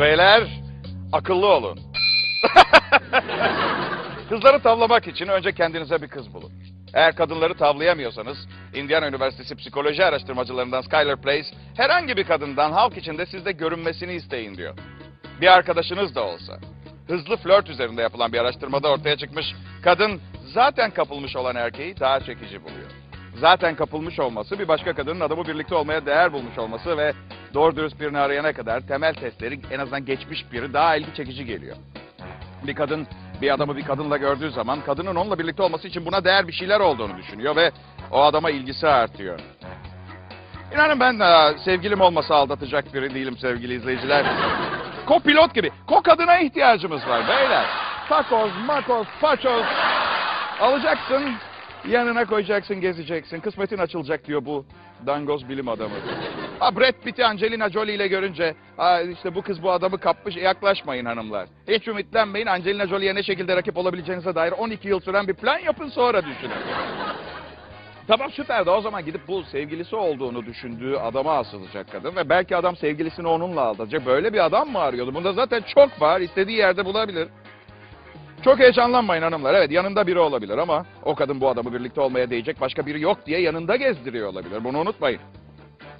Beyler akıllı olun. Kızları tavlamak için önce kendinize bir kız bulun. Eğer kadınları tavlayamıyorsanız Indiana Üniversitesi psikoloji araştırmacılarından Skylar Place herhangi bir kadından halk içinde sizde görünmesini isteyin diyor. Bir arkadaşınız da olsa. Hızlı flört üzerinde yapılan bir araştırmada ortaya çıkmış kadın zaten kapılmış olan erkeği daha çekici buluyor. Zaten kapılmış olması bir başka kadının adamı birlikte olmaya değer bulmuş olması ve doğru dürüst birini arayana kadar temel testleri en azından geçmiş biri daha ilgi çekici geliyor. Bir kadın bir adamı bir kadınla gördüğü zaman kadının onunla birlikte olması için buna değer bir şeyler olduğunu düşünüyor ve o adama ilgisi artıyor. İnanın ben e, sevgilim olmasa aldatacak biri değilim sevgili izleyiciler. Kopilot gibi. Ko kadına ihtiyacımız var beyler. Takoz, makoz, paçoz. Alacaksın, yanına koyacaksın, gezeceksin. Kısmetin açılacak diyor bu dangoz bilim adamı. Ha Brad Pitt'i Angelina Jolie ile görünce ha işte bu kız bu adamı kapmış yaklaşmayın hanımlar. Hiç ümitlenmeyin Angelina Jolie'ye ne şekilde rakip olabileceğinize dair 12 yıl süren bir plan yapın sonra düşünün. Tamam süper de o zaman gidip bu sevgilisi olduğunu düşündüğü adama asılacak kadın ve belki adam sevgilisini onunla aldatacak. Böyle bir adam mı arıyordu? Bunda zaten çok var. istediği yerde bulabilir. Çok heyecanlanmayın hanımlar. Evet yanında biri olabilir ama o kadın bu adamı birlikte olmaya değecek başka biri yok diye yanında gezdiriyor olabilir. Bunu unutmayın.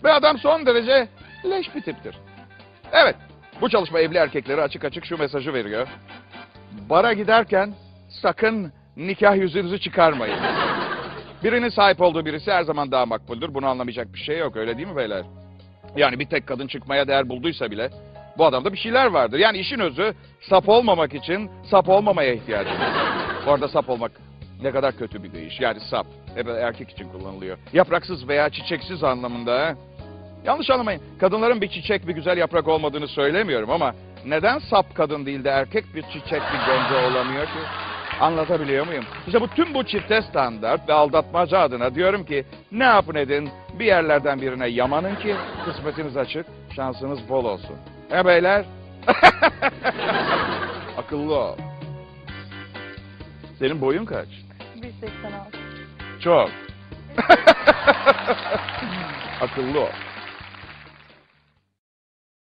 Ve adam son derece leş bir tiptir. Evet bu çalışma evli erkeklere açık açık şu mesajı veriyor. Bara giderken sakın nikah yüzünüzü çıkarmayın. Birinin sahip olduğu birisi her zaman daha makbuldür. Bunu anlamayacak bir şey yok öyle değil mi beyler? Yani bir tek kadın çıkmaya değer bulduysa bile bu adamda bir şeyler vardır. Yani işin özü sap olmamak için sap olmamaya ihtiyacı var. Bu arada sap olmak ne kadar kötü bir deyiş. Yani sap hep erkek için kullanılıyor. Yapraksız veya çiçeksiz anlamında. Yanlış anlamayın. Kadınların bir çiçek bir güzel yaprak olmadığını söylemiyorum ama neden sap kadın değil de erkek bir çiçek bir gonca olamıyor ki? Anlatabiliyor muyum? İşte bu tüm bu çifte standart ve aldatmaca adına diyorum ki ne yapın edin bir yerlerden birine yamanın ki kısmetiniz açık, şansınız bol olsun. He beyler? Akıllı ol. Senin boyun kaç? 1.86. Çok. Akıllı ol.